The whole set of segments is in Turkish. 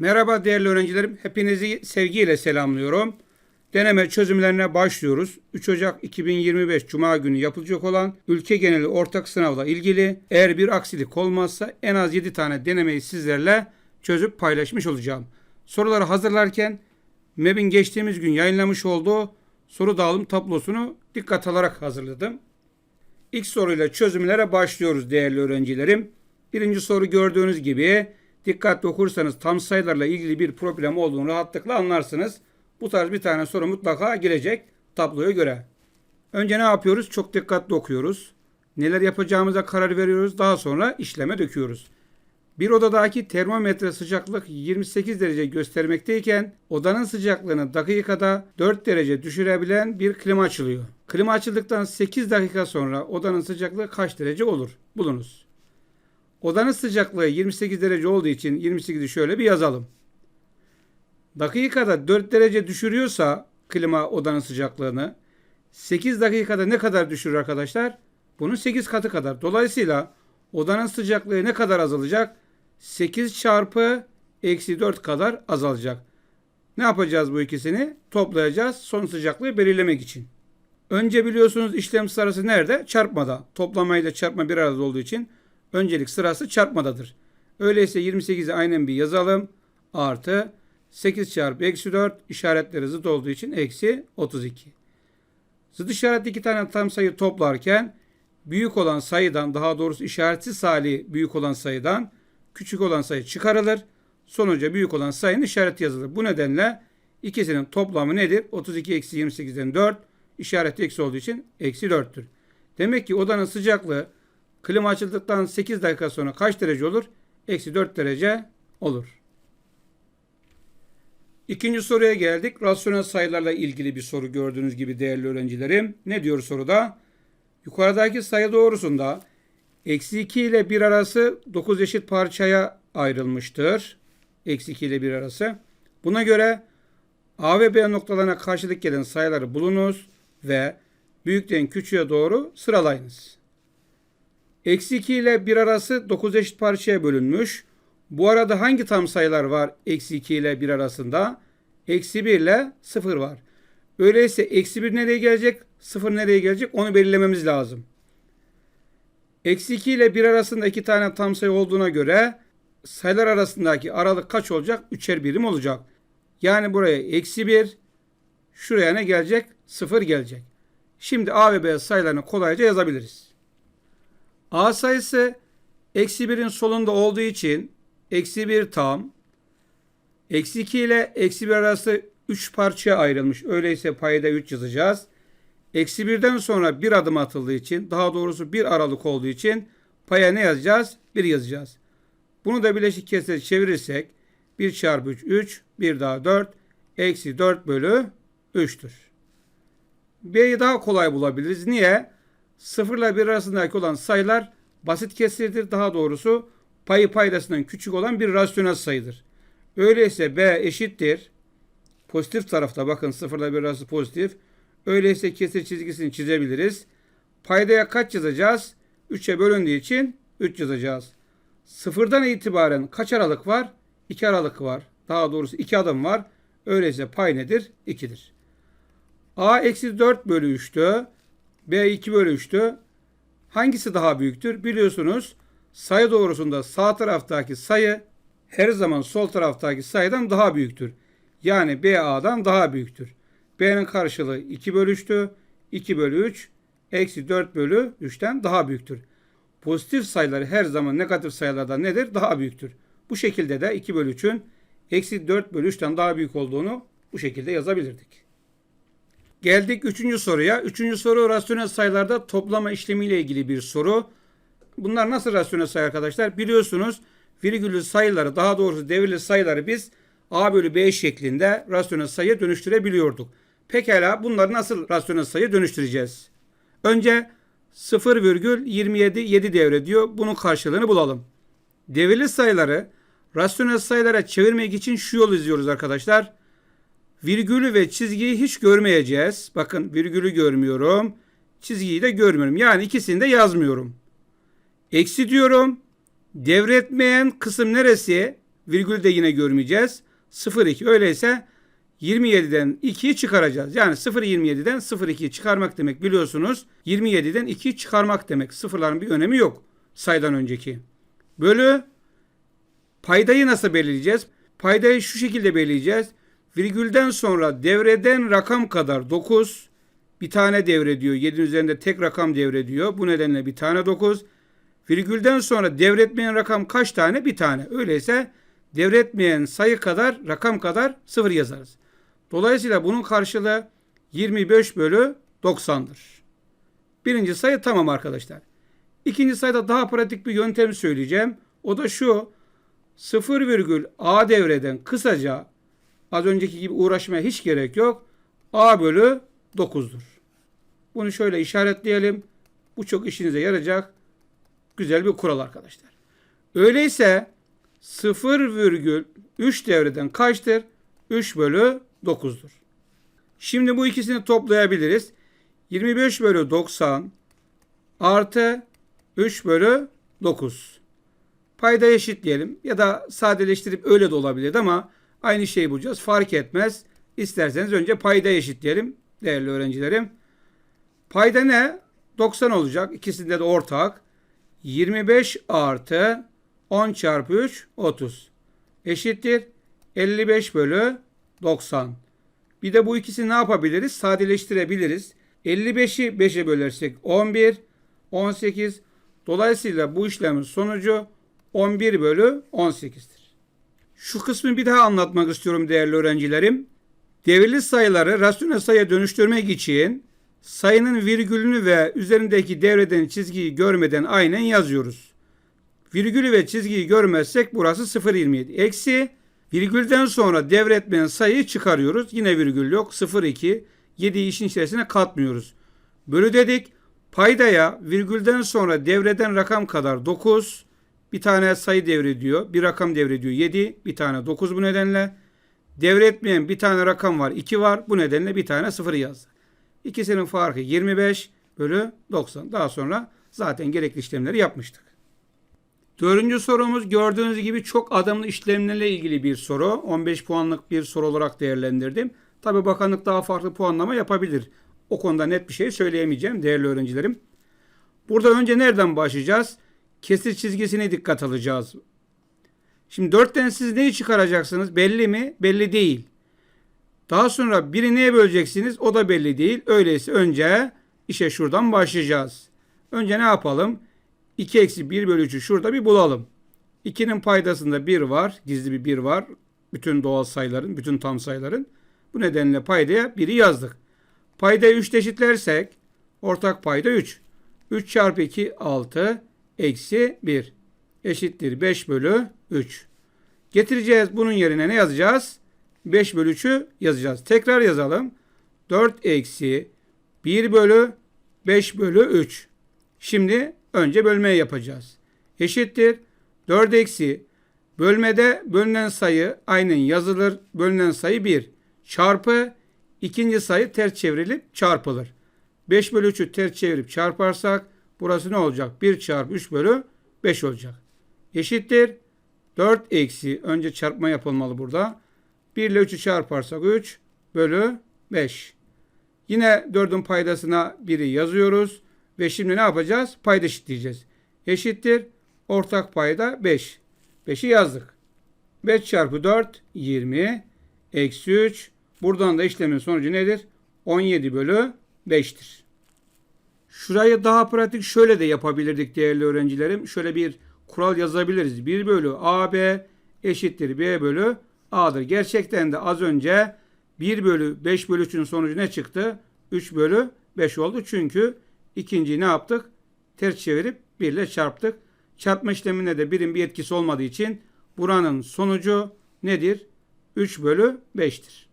Merhaba değerli öğrencilerim. Hepinizi sevgiyle selamlıyorum. Deneme çözümlerine başlıyoruz. 3 Ocak 2025 Cuma günü yapılacak olan ülke geneli ortak sınavla ilgili eğer bir aksilik olmazsa en az 7 tane denemeyi sizlerle çözüp paylaşmış olacağım. Soruları hazırlarken MEB'in geçtiğimiz gün yayınlamış olduğu soru dağılım tablosunu dikkat alarak hazırladım. İlk soruyla çözümlere başlıyoruz değerli öğrencilerim. Birinci soru gördüğünüz gibi dikkatli okursanız tam sayılarla ilgili bir problem olduğunu rahatlıkla anlarsınız. Bu tarz bir tane soru mutlaka gelecek tabloya göre. Önce ne yapıyoruz? Çok dikkatli okuyoruz. Neler yapacağımıza karar veriyoruz. Daha sonra işleme döküyoruz. Bir odadaki termometre sıcaklık 28 derece göstermekteyken odanın sıcaklığını dakikada 4 derece düşürebilen bir klima açılıyor. Klima açıldıktan 8 dakika sonra odanın sıcaklığı kaç derece olur? Bulunuz. Odanın sıcaklığı 28 derece olduğu için 28'i şöyle bir yazalım. Dakikada 4 derece düşürüyorsa klima odanın sıcaklığını 8 dakikada ne kadar düşürür arkadaşlar? Bunun 8 katı kadar. Dolayısıyla odanın sıcaklığı ne kadar azalacak? 8 çarpı eksi 4 kadar azalacak. Ne yapacağız bu ikisini? Toplayacağız son sıcaklığı belirlemek için. Önce biliyorsunuz işlem sırası nerede? Çarpmada. Toplamayla çarpma bir arada olduğu için öncelik sırası çarpmadadır. Öyleyse 28'i aynen bir yazalım. Artı 8 çarpı eksi 4 işaretleri zıt olduğu için eksi 32. Zıt işaretli iki tane tam sayı toplarken büyük olan sayıdan daha doğrusu işaretsiz hali büyük olan sayıdan küçük olan sayı çıkarılır. Sonuca büyük olan sayının işareti yazılır. Bu nedenle ikisinin toplamı nedir? 32 eksi 28'den 4 işareti eksi olduğu için eksi 4'tür. Demek ki odanın sıcaklığı klima açıldıktan 8 dakika sonra kaç derece olur? Eksi 4 derece olur. İkinci soruya geldik. Rasyonel sayılarla ilgili bir soru gördüğünüz gibi değerli öğrencilerim. Ne diyor soruda? Yukarıdaki sayı doğrusunda eksi 2 ile 1 arası 9 eşit parçaya ayrılmıştır. Eksi 2 ile 1 arası. Buna göre A ve B noktalarına karşılık gelen sayıları bulunuz ve büyükten küçüğe doğru sıralayınız. Eksi 2 ile 1 arası 9 eşit parçaya bölünmüş. Bu arada hangi tam sayılar var eksi 2 ile 1 arasında? Eksi 1 ile 0 var. Öyleyse eksi 1 nereye gelecek? 0 nereye gelecek? Onu belirlememiz lazım. Eksi 2 ile 1 arasında iki tane tam sayı olduğuna göre sayılar arasındaki aralık kaç olacak? Üçer birim olacak. Yani buraya eksi 1, şuraya ne gelecek? 0 gelecek. Şimdi A ve B sayılarını kolayca yazabiliriz. A sayısı eksi 1'in solunda olduğu için eksi 1 tam, eksi 2 ile eksi 1 arası 3 parçaya ayrılmış. Öyleyse payda 3 yazacağız. Eksi 1'den sonra bir adım atıldığı için daha doğrusu bir aralık olduğu için paya ne yazacağız? 1 yazacağız. Bunu da bileşik kesre çevirirsek 1 çarpı 3 3 1 daha 4 eksi 4 bölü 3'tür. B'yi daha kolay bulabiliriz. Niye? 0 ile 1 arasındaki olan sayılar basit kesirdir. Daha doğrusu payı paydasından küçük olan bir rasyonel sayıdır. Öyleyse B eşittir. Pozitif tarafta bakın 0 ile 1 arası pozitif. Öyleyse kesir çizgisini çizebiliriz. Paydaya kaç yazacağız? 3'e bölündüğü için 3 yazacağız. Sıfırdan itibaren kaç aralık var? 2 aralık var. Daha doğrusu 2 adım var. Öyleyse pay nedir? 2'dir. A eksi 4 bölü 3'tü. B 2 bölü 3'tü. Hangisi daha büyüktür? Biliyorsunuz sayı doğrusunda sağ taraftaki sayı her zaman sol taraftaki sayıdan daha büyüktür. Yani B A'dan daha büyüktür. B'nin karşılığı 2 bölü 3'tü. 2 bölü 3 eksi 4 bölü 3'ten daha büyüktür. Pozitif sayıları her zaman negatif sayılardan nedir? Daha büyüktür. Bu şekilde de 2 bölü 3'ün eksi 4 bölü 3'ten daha büyük olduğunu bu şekilde yazabilirdik. Geldik üçüncü soruya. Üçüncü soru rasyonel sayılarda toplama işlemiyle ilgili bir soru. Bunlar nasıl rasyonel sayı arkadaşlar? Biliyorsunuz virgüllü sayıları daha doğrusu devirli sayıları biz a bölü b şeklinde rasyonel sayıya dönüştürebiliyorduk. Pekala bunları nasıl rasyonel sayıya dönüştüreceğiz? Önce 0,27 7 devre diyor. Bunun karşılığını bulalım. Devirli sayıları rasyonel sayılara çevirmek için şu yol izliyoruz arkadaşlar. Virgülü ve çizgiyi hiç görmeyeceğiz. Bakın virgülü görmüyorum. Çizgiyi de görmüyorum. Yani ikisini de yazmıyorum. Eksi diyorum. Devretmeyen kısım neresi? Virgül de yine görmeyeceğiz. 0 2 öyleyse 27'den 2'yi çıkaracağız. Yani 0 27'den 0 2'yi çıkarmak demek biliyorsunuz. 27'den 2'yi çıkarmak demek. Sıfırların bir önemi yok sayıdan önceki. Bölü paydayı nasıl belirleyeceğiz? Paydayı şu şekilde belirleyeceğiz. Virgülden sonra devreden rakam kadar 9 bir tane devrediyor. 7'nin üzerinde tek rakam devrediyor. Bu nedenle bir tane 9. Virgülden sonra devretmeyen rakam kaç tane? Bir tane. Öyleyse devretmeyen sayı kadar rakam kadar 0 yazarız. Dolayısıyla bunun karşılığı 25 bölü 90'dır. Birinci sayı tamam arkadaşlar. İkinci sayıda daha pratik bir yöntem söyleyeceğim. O da şu. 0 virgül a devreden kısaca az önceki gibi uğraşmaya hiç gerek yok. a bölü 9'dur. Bunu şöyle işaretleyelim. Bu çok işinize yarayacak güzel bir kural arkadaşlar. Öyleyse 0,3 devreden kaçtır? 3 bölü 9'dur. Şimdi bu ikisini toplayabiliriz. 25 bölü 90 artı 3 bölü 9. Payda eşitleyelim ya da sadeleştirip öyle de olabilir ama aynı şeyi bulacağız. Fark etmez. İsterseniz önce payda eşitleyelim değerli öğrencilerim. Payda ne? 90 olacak. İkisinde de ortak. 25 artı 10 çarpı 3 30 eşittir 55 bölü 90. Bir de bu ikisini ne yapabiliriz? Sadeleştirebiliriz. 55'i 5'e bölersek 11, 18. Dolayısıyla bu işlemin sonucu 11 bölü 18'dir. Şu kısmı bir daha anlatmak istiyorum değerli öğrencilerim. Devirli sayıları rasyonel sayıya dönüştürmek için sayının virgülünü ve üzerindeki devreden çizgiyi görmeden aynen yazıyoruz. Virgülü ve çizgiyi görmezsek burası 0.27. Eksi virgülden sonra devretmeyen sayıyı çıkarıyoruz. Yine virgül yok. 0.2. 7'yi işin içerisine katmıyoruz. Bölü dedik. Paydaya virgülden sonra devreden rakam kadar 9. Bir tane sayı devrediyor. Bir rakam devrediyor 7. Bir tane 9 bu nedenle. Devretmeyen bir tane rakam var 2 var. Bu nedenle bir tane 0 yazdı. İkisinin farkı 25 bölü 90. Daha sonra zaten gerekli işlemleri yapmıştık. Dördüncü sorumuz gördüğünüz gibi çok adımlı işlemlerle ilgili bir soru. 15 puanlık bir soru olarak değerlendirdim. Tabi bakanlık daha farklı puanlama yapabilir. O konuda net bir şey söyleyemeyeceğim değerli öğrencilerim. Burada önce nereden başlayacağız? Kesir çizgisine dikkat alacağız. Şimdi dörtten siz neyi çıkaracaksınız? Belli mi? Belli değil. Daha sonra biri neye böleceksiniz? O da belli değil. Öyleyse önce işe şuradan başlayacağız. Önce ne yapalım? 2 eksi 1 bölü 3'ü şurada bir bulalım. 2'nin paydasında 1 var. Gizli bir 1 var. Bütün doğal sayıların, bütün tam sayıların. Bu nedenle paydaya 1'i yazdık. Paydayı 3 eşitlersek ortak payda 3. 3 çarpı 2 6 eksi 1 eşittir 5 bölü 3. Getireceğiz bunun yerine ne yazacağız? 5 bölü 3'ü yazacağız. Tekrar yazalım. 4 eksi 1 bölü 5 bölü 3. Şimdi önce bölmeyi yapacağız. Eşittir. 4 eksi bölmede bölünen sayı aynen yazılır. Bölünen sayı 1. Çarpı ikinci sayı ters çevrilip çarpılır. 5 bölü 3'ü ters çevirip çarparsak burası ne olacak? 1 çarpı 3 bölü 5 olacak. Eşittir. 4 eksi önce çarpma yapılmalı burada. 1 ile 3'ü çarparsak 3 bölü 5. Yine 4'ün paydasına 1'i yazıyoruz. Ve şimdi ne yapacağız? Payda eşitleyeceğiz. Eşittir. Ortak payda 5. 5'i yazdık. 5 çarpı 4 20. Eksi 3. Buradan da işlemin sonucu nedir? 17 bölü 5'tir. Şurayı daha pratik şöyle de yapabilirdik değerli öğrencilerim. Şöyle bir kural yazabiliriz. 1 bölü AB eşittir B bölü A'dır. Gerçekten de az önce 1 bölü 5 bölü 3'ün sonucu ne çıktı? 3 bölü 5 oldu. Çünkü ikinciyi ne yaptık? Ters çevirip 1 ile çarptık. Çarpma işleminde de birin bir etkisi olmadığı için buranın sonucu nedir? 3 bölü 5'tir.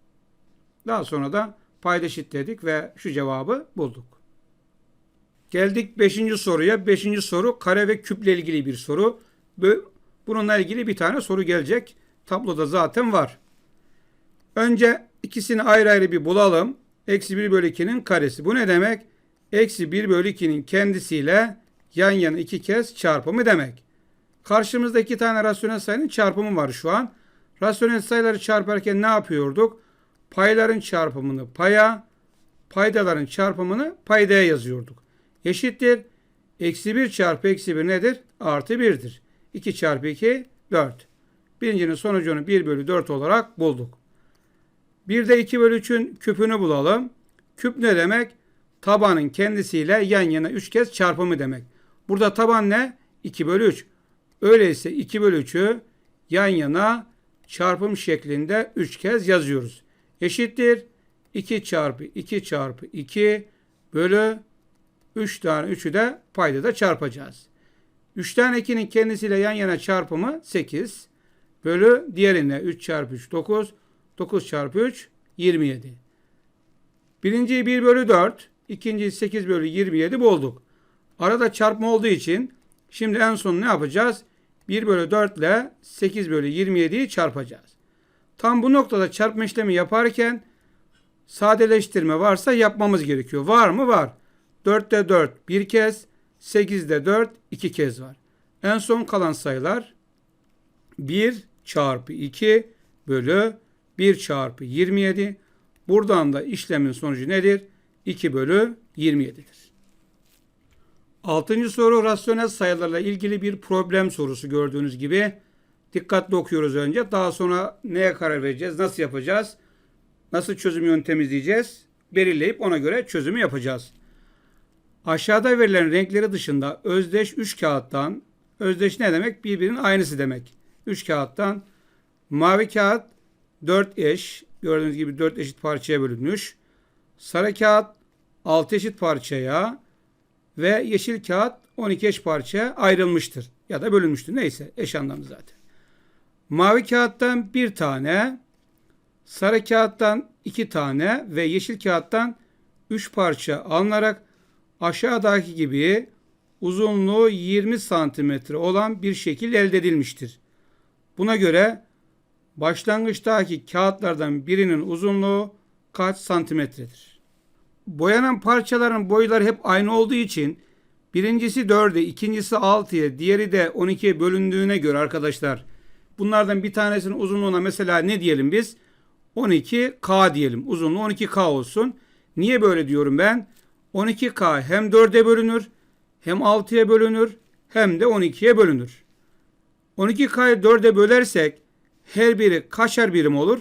Daha sonra da payda eşitledik ve şu cevabı bulduk. Geldik 5. soruya. 5. soru kare ve küple ilgili bir soru. Bununla ilgili bir tane soru gelecek. Tabloda zaten var. Önce ikisini ayrı ayrı bir bulalım. Eksi 1 bölü 2'nin karesi. Bu ne demek? Eksi 1 bölü 2'nin kendisiyle yan yana iki kez çarpımı demek. Karşımızda iki tane rasyonel sayının çarpımı var şu an. Rasyonel sayıları çarparken ne yapıyorduk? Payların çarpımını paya, paydaların çarpımını paydaya yazıyorduk. Eşittir. Eksi 1 çarpı eksi 1 nedir? Artı 1'dir. 2 çarpı 2 4. Birincinin sonucunu 1 bölü 4 olarak bulduk. Bir de 2 bölü 3'ün küpünü bulalım. Küp ne demek? Tabanın kendisiyle yan yana 3 kez çarpımı demek. Burada taban ne? 2 bölü 3. Öyleyse 2 bölü 3'ü yan yana çarpım şeklinde 3 kez yazıyoruz. Eşittir 2 çarpı 2 çarpı 2 bölü 3 tane 3'ü de payda da çarpacağız. 3 tane 2'nin kendisiyle yan yana çarpımı 8 bölü diğerine 3 çarpı 3 9 9 çarpı 3 27. Birinciyi 1 bölü 4 ikinciyi 8 bölü 27 bulduk. Arada çarpma olduğu için şimdi en son ne yapacağız? 1 bölü 4 ile 8 bölü 27'yi çarpacağız. Tam bu noktada çarpma işlemi yaparken sadeleştirme varsa yapmamız gerekiyor. Var mı? Var. 4'te 4 bir kez, 8'de 4 iki kez var. En son kalan sayılar 1 çarpı 2 bölü 1 çarpı 27. Buradan da işlemin sonucu nedir? 2 bölü 27'dir. Altıncı soru rasyonel sayılarla ilgili bir problem sorusu gördüğünüz gibi. Dikkatli okuyoruz önce. Daha sonra neye karar vereceğiz? Nasıl yapacağız? Nasıl çözüm yöntemi izleyeceğiz? Belirleyip ona göre çözümü yapacağız. Aşağıda verilen renkleri dışında özdeş 3 kağıttan, özdeş ne demek? Birbirinin aynısı demek. 3 kağıttan mavi kağıt 4 eş, gördüğünüz gibi 4 eşit parçaya bölünmüş. Sarı kağıt 6 eşit parçaya ve yeşil kağıt 12 eş parçaya ayrılmıştır. Ya da bölünmüştür. Neyse eş anlamlı zaten. Mavi kağıttan bir tane, sarı kağıttan iki tane ve yeşil kağıttan üç parça alınarak aşağıdaki gibi uzunluğu 20 santimetre olan bir şekil elde edilmiştir. Buna göre başlangıçtaki kağıtlardan birinin uzunluğu kaç santimetredir? Boyanan parçaların boyları hep aynı olduğu için birincisi 4'e, ikincisi 6'ya, diğeri de 12'ye bölündüğüne göre arkadaşlar bunlardan bir tanesinin uzunluğuna mesela ne diyelim biz? 12K diyelim. Uzunluğu 12K olsun. Niye böyle diyorum ben? 12K hem 4'e bölünür, hem 6'ya bölünür, hem de 12'ye bölünür. 12K'yı 4'e bölersek her biri kaçar birim olur?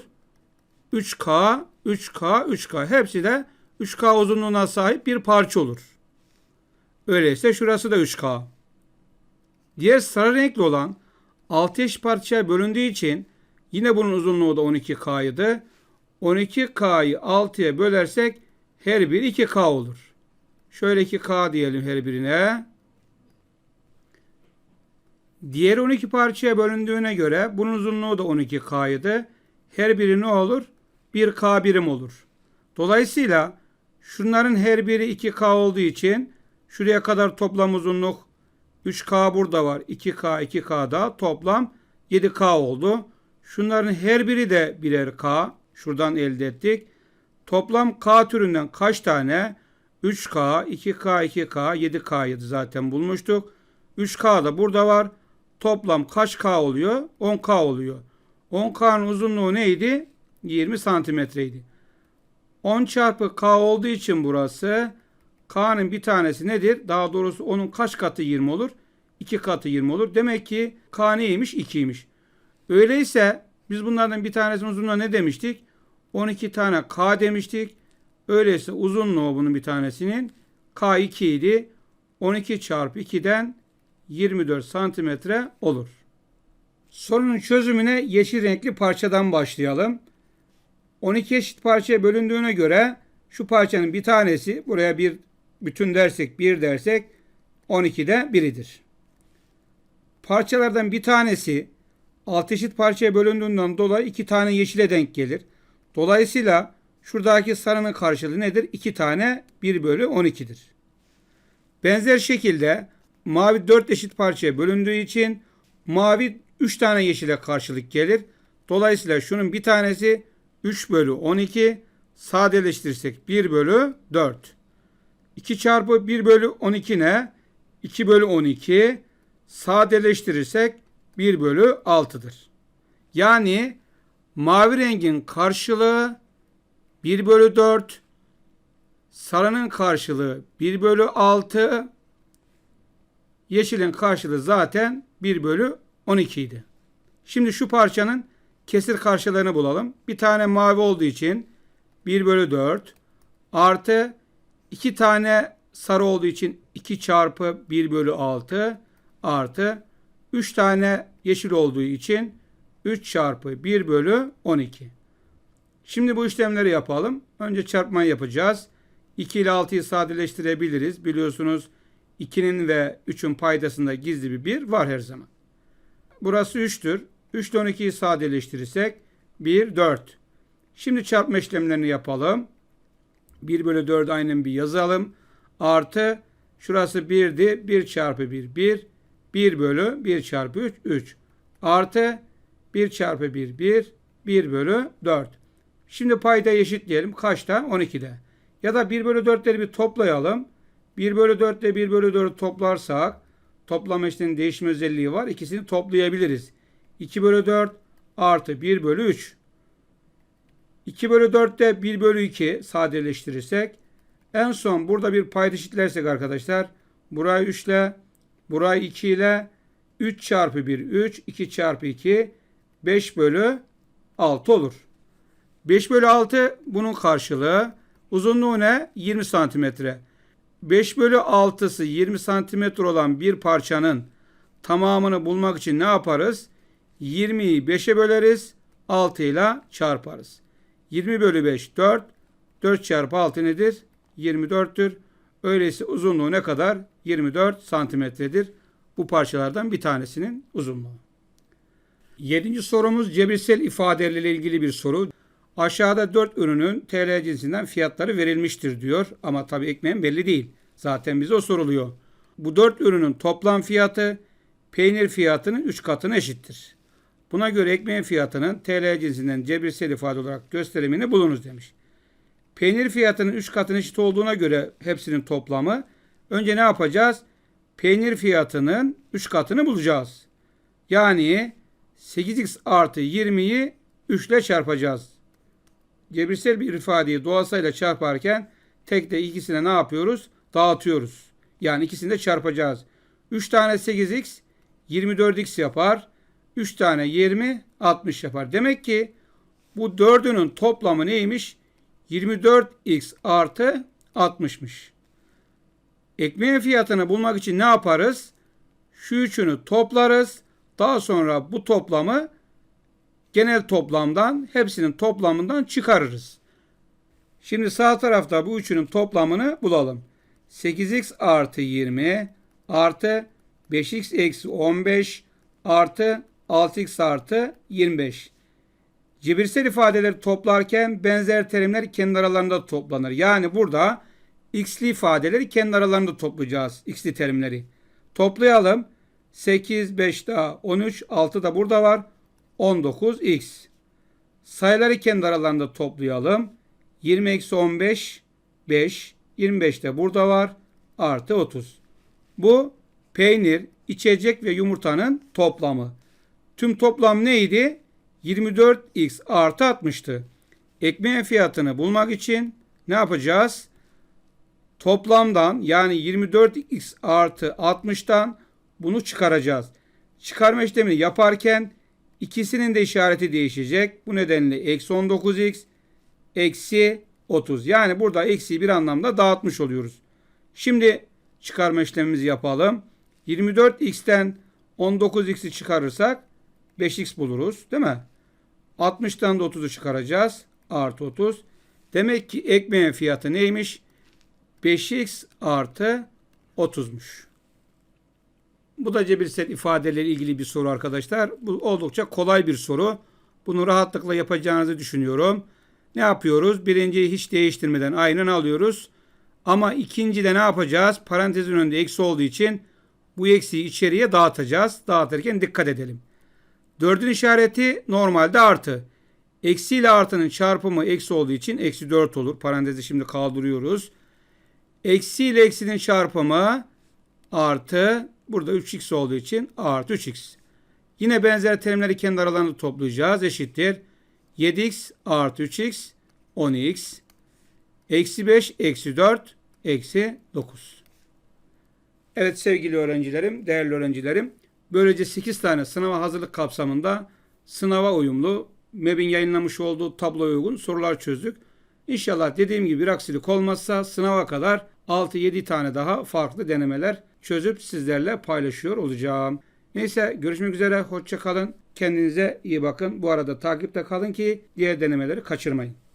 3K, 3K, 3K. Hepsi de 3K uzunluğuna sahip bir parça olur. Öyleyse şurası da 3K. Diğer sarı renkli olan 6 eş parçaya bölündüğü için yine bunun uzunluğu da 12K'ydı. 12K'yı 6'ya bölersek her biri 2K olur. Şöyle 2K diyelim her birine. Diğer 12 parçaya bölündüğüne göre bunun uzunluğu da 12K'ydı. Her biri ne olur? 1K birim olur. Dolayısıyla şunların her biri 2K olduğu için şuraya kadar toplam uzunluk 3K burada var. 2K 2K da toplam 7K oldu. Şunların her biri de birer K. Şuradan elde ettik. Toplam K türünden kaç tane? 3K, 2K, 2K, 7K'ydı zaten bulmuştuk. 3K da burada var. Toplam kaç K oluyor? 10K oluyor. 10K'nın uzunluğu neydi? 20 santimetreydi. 10 çarpı K olduğu için burası K'nın bir tanesi nedir? Daha doğrusu onun kaç katı 20 olur? 2 katı 20 olur. Demek ki K neymiş? 2'ymiş. Öyleyse biz bunlardan bir tanesinin uzunluğu ne demiştik? 12 tane K demiştik. Öyleyse uzunluğu bunun bir tanesinin K2 idi. 12 çarpı 2'den 24 santimetre olur. Sorunun çözümüne yeşil renkli parçadan başlayalım. 12 eşit parçaya bölündüğüne göre şu parçanın bir tanesi buraya bir bütün dersek bir dersek 12'de biridir. Parçalardan bir tanesi 6 eşit parçaya bölündüğünden dolayı 2 tane yeşile denk gelir. Dolayısıyla şuradaki sarının karşılığı nedir? 2 tane 1 bölü 12'dir. Benzer şekilde mavi 4 eşit parçaya bölündüğü için mavi 3 tane yeşile karşılık gelir. Dolayısıyla şunun bir tanesi 3 bölü 12 sadeleştirirsek 1 bölü 4. 2 çarpı 1 bölü 12 ne? 2 bölü 12. sadeleştirirsek 1 bölü 6'dır. Yani mavi rengin karşılığı 1 bölü 4, sarının karşılığı 1 bölü 6, yeşilin karşılığı zaten 1 bölü 12 idi. Şimdi şu parçanın kesir karşılığını bulalım. Bir tane mavi olduğu için 1 bölü 4 artı 2 tane sarı olduğu için 2 çarpı 1 bölü 6 artı 3 tane yeşil olduğu için 3 çarpı 1 bölü 12. Şimdi bu işlemleri yapalım. Önce çarpmayı yapacağız. 2 ile 6'yı sadeleştirebiliriz. Biliyorsunuz 2'nin ve 3'ün paydasında gizli bir 1 var her zaman. Burası 3'tür. 3 ile 12'yi sadeleştirirsek 1, 4. Şimdi çarpma işlemlerini yapalım. 1 bölü 4 aynen bir yazalım. Artı şurası 1'di. 1 çarpı 1, 1. 1 bölü 1 çarpı 3, 3. Artı 1 çarpı 1, 1. 1 bölü 4. Şimdi payda eşitleyelim. Kaçta? 12'de. Ya da 1 bölü 4'leri bir toplayalım. 1 bölü 4 ile 1 bölü 4'ü toplarsak toplama işleminin değişme özelliği var. İkisini toplayabiliriz. 2 bölü 4 artı 1 bölü 3. 2 bölü 4'te 1 bölü 2 sadeleştirirsek en son burada bir payda eşitlersek arkadaşlar burayı 3 ile burayı 2 ile 3 çarpı 1 3 2 çarpı 2 5 bölü 6 olur. 5 bölü 6 bunun karşılığı. Uzunluğu ne? 20 santimetre. 5 bölü 6'sı 20 santimetre olan bir parçanın tamamını bulmak için ne yaparız? 20'yi 5'e böleriz. 6 ile çarparız. 20 bölü 5 4. 4 çarpı 6 nedir? 24'tür. Öyleyse uzunluğu ne kadar? 24 santimetredir. Bu parçalardan bir tanesinin uzunluğu. Yedinci sorumuz cebirsel ifadelerle ilgili bir soru. Aşağıda 4 ürünün TL cinsinden fiyatları verilmiştir diyor. Ama tabii ekmeğin belli değil. Zaten bize o soruluyor. Bu 4 ürünün toplam fiyatı peynir fiyatının 3 katına eşittir. Buna göre ekmeğin fiyatının TL cinsinden cebirsel ifade olarak gösterimini bulunuz demiş. Peynir fiyatının 3 katına eşit olduğuna göre hepsinin toplamı. Önce ne yapacağız? Peynir fiyatının 3 katını bulacağız. Yani 8x artı 20'yi 3 ile çarpacağız. Cebirsel bir ifadeyi doğasıyla çarparken tek de ikisine ne yapıyoruz? Dağıtıyoruz. Yani ikisini de çarpacağız. 3 tane 8x 24x yapar. 3 tane 20 60 yapar. Demek ki bu dördünün toplamı neymiş? 24x artı 60'mış. Ekmeğin fiyatını bulmak için ne yaparız? Şu üçünü toplarız. Daha sonra bu toplamı genel toplamdan hepsinin toplamından çıkarırız. Şimdi sağ tarafta bu üçünün toplamını bulalım. 8x artı 20 artı 5x eksi 15 artı 6x artı 25. Cebirsel ifadeleri toplarken benzer terimler kendi aralarında toplanır. Yani burada x'li ifadeleri kendi aralarında toplayacağız. x'li terimleri. Toplayalım. 8, 5 daha 13, 6 da burada var. 19x. Sayıları kendi aralarında toplayalım. 20 eksi 15, 5. 25 de burada var. Artı 30. Bu peynir, içecek ve yumurtanın toplamı. Tüm toplam neydi? 24x artı 60'tı. Ekmeğin fiyatını bulmak için ne yapacağız? Toplamdan yani 24x artı 60'tan bunu çıkaracağız. Çıkarma işlemini yaparken ikisinin de işareti değişecek. Bu nedenle eksi 19x eksi 30. Yani burada eksiyi bir anlamda dağıtmış oluyoruz. Şimdi çıkarma işlemimizi yapalım. 24x'ten 19x'i çıkarırsak 5x buluruz değil mi? 60'tan da 30'u çıkaracağız. Artı 30. Demek ki ekmeğin fiyatı neymiş? 5x artı 30'muş. Bu da cebirsel ifadeleri ilgili bir soru arkadaşlar. Bu oldukça kolay bir soru. Bunu rahatlıkla yapacağınızı düşünüyorum. Ne yapıyoruz? Birinciyi hiç değiştirmeden aynen alıyoruz. Ama ikincide ne yapacağız? Parantezin önünde eksi olduğu için bu eksiyi içeriye dağıtacağız. Dağıtırken dikkat edelim. Dördün işareti normalde artı. Eksi ile artının çarpımı eksi olduğu için eksi 4 olur. Parantezi şimdi kaldırıyoruz. Eksi ile eksinin çarpımı artı Burada 3x olduğu için a artı 3x. Yine benzer terimleri kendi aralarında toplayacağız. Eşittir. 7x artı 3x 10x. Eksi 5 eksi 4 eksi 9. Evet sevgili öğrencilerim, değerli öğrencilerim. Böylece 8 tane sınava hazırlık kapsamında sınava uyumlu, MEB'in yayınlamış olduğu tabloya uygun sorular çözdük. İnşallah dediğim gibi bir aksilik olmazsa sınava kadar 6-7 tane daha farklı denemeler çözüp sizlerle paylaşıyor olacağım. Neyse görüşmek üzere. Hoşça kalın. Kendinize iyi bakın. Bu arada takipte kalın ki diğer denemeleri kaçırmayın.